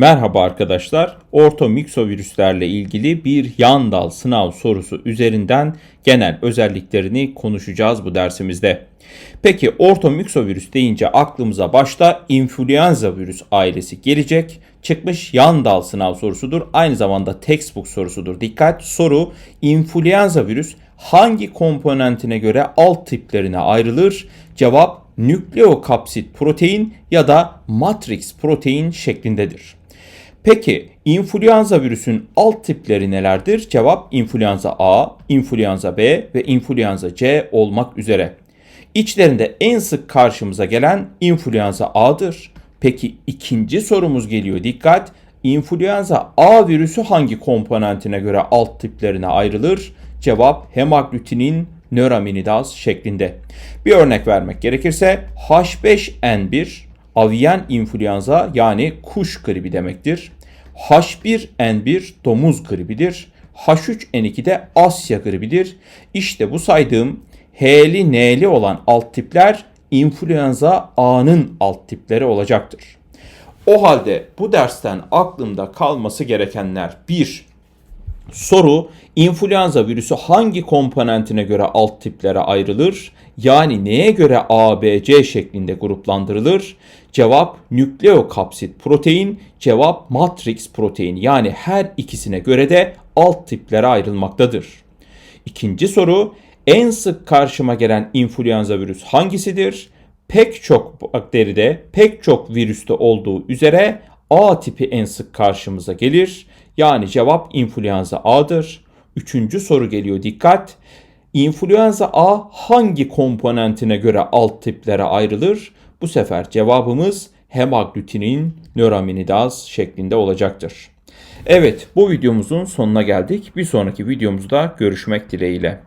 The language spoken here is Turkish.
Merhaba arkadaşlar. Ortomiksovirüslerle ilgili bir yan dal sınav sorusu üzerinden genel özelliklerini konuşacağız bu dersimizde. Peki ortomiksovirüs deyince aklımıza başta influenza virüs ailesi gelecek. Çıkmış yan dal sınav sorusudur. Aynı zamanda textbook sorusudur. Dikkat soru influenza virüs hangi komponentine göre alt tiplerine ayrılır? Cevap nükleokapsit protein ya da matrix protein şeklindedir. Peki influenza virüsün alt tipleri nelerdir? Cevap influenza A, influenza B ve influenza C olmak üzere. İçlerinde en sık karşımıza gelen influenza A'dır. Peki ikinci sorumuz geliyor dikkat. İnfluenza A virüsü hangi komponentine göre alt tiplerine ayrılır? Cevap hemaglutinin nöraminidaz şeklinde. Bir örnek vermek gerekirse H5N1 aviyen influenza yani kuş gribi demektir. H1N1 domuz gribidir. H3N2 de Asya gribidir. İşte bu saydığım H'li N'li olan alt tipler influenza A'nın alt tipleri olacaktır. O halde bu dersten aklımda kalması gerekenler 1. Soru influenza virüsü hangi komponentine göre alt tiplere ayrılır? Yani neye göre A, B, C şeklinde gruplandırılır? Cevap nükleokapsit protein, cevap matrix protein yani her ikisine göre de alt tiplere ayrılmaktadır. İkinci soru en sık karşıma gelen influenza virüs hangisidir? Pek çok bakteride, pek çok virüste olduğu üzere A tipi en sık karşımıza gelir. Yani cevap influenza A'dır. Üçüncü soru geliyor dikkat. İnfluenza A hangi komponentine göre alt tiplere ayrılır? Bu sefer cevabımız hemaglutinin nöraminidaz şeklinde olacaktır. Evet bu videomuzun sonuna geldik. Bir sonraki videomuzda görüşmek dileğiyle.